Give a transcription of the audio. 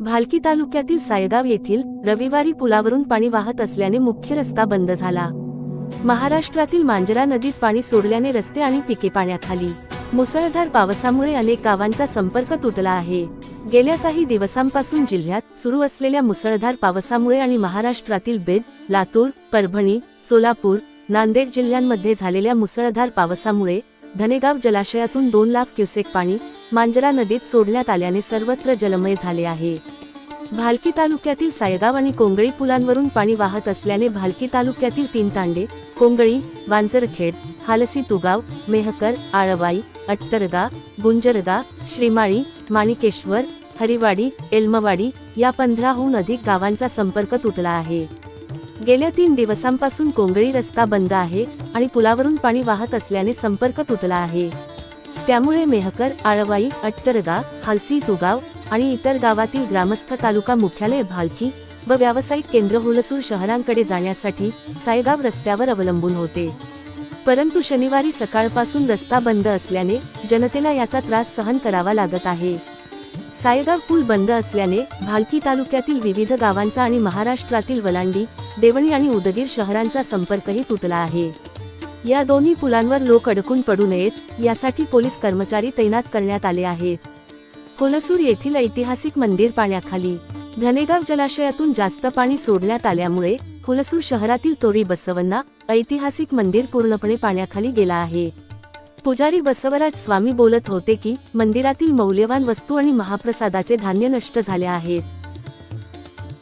भालकी तालुक्यातील सायगाव येथील रविवारी पुलावरून पाणी वाहत असल्याने मुख्य रस्ता बंद झाला. महाराष्ट्रातील मांजरा नदीत पाणी सोडल्याने रस्ते आणि पिके पाण्याखाली. मुसळधार पावसामुळे अनेक गावांचा संपर्क तुटला आहे. गेल्या काही दिवसांपासून जिल्ह्यात सुरू असलेल्या मुसळधार पावसामुळे आणि महाराष्ट्रातील बेद लातूर परभणी सोलापूर नांदेड जिल्ह्यांमध्ये झालेल्या मुसळधार पावसामुळे धनेगाव जलाशयातून दोन लाख क्युसेक पाणी मांजरा नदीत सोडण्यात आल्याने सर्वत्र जलमय झाले आहे. भालकी तालुक्यातील सायगाव आणि कोंगळी पुलांवरून पाणी वाहत असल्याने भालकी तालुक्यातील तीन तांडे कोंगळी वांजरखेड हालसी तुगाव मेहकर आळवाई अट्टरगा गुंजरगा श्रीमाळी माणिकेश्वर हरिवाडी एल्मवाडी या पंधराहून अधिक गावांचा संपर्क तुटला आहे. गेल्या तीन दिवसांपासून कोंगळी रस्ता बंद आहे आणि पुलावरून पाणी वाहत असल्याने संपर्क तुटला आहे. त्यामुळे मेहकर आळवाई अट्टरगा हालसी तुगाव आणि इतर गावातील ग्रामस्थ तालुका मुख्यालय भालकी व व्यावसायिक केंद्र होलसूर शहरांकडे जाण्यासाठी सायगाव रस्त्यावर अवलंबून होते. परंतु शनिवारी सकाळपासून रस्ता बंद असल्याने जनतेला याचा त्रास सहन करावा लागत आहे. सायगाव पूल बंद असल्याने भालकी तालुक्यातील विविध गावांचा आणि महाराष्ट्रातील वलांडी देवणी आणि उदगीर शहरांचा संपर्कही तुटला आहे. या दोन्ही पुलांवर लोक अडकून पडू नयेत यासाठी पोलीस कर्मचारी तैनात करण्यात आले आहेत. कोलसूर येथील ऐतिहासिक मंदिर पाण्याखाली. धनेगाव जलाशयातून जास्त पाणी सोडण्यात आल्यामुळे कोलसूर शहरातील तोरी बसवन्ना ऐतिहासिक मंदिर पूर्णपणे पाण्याखाली गेला आहे. पुजारी बसवराज स्वामी बोलत होते की मंदिरातील मौल्यवान वस्तू आणि महाप्रसादाचे धान्य नष्ट झाले आहेत.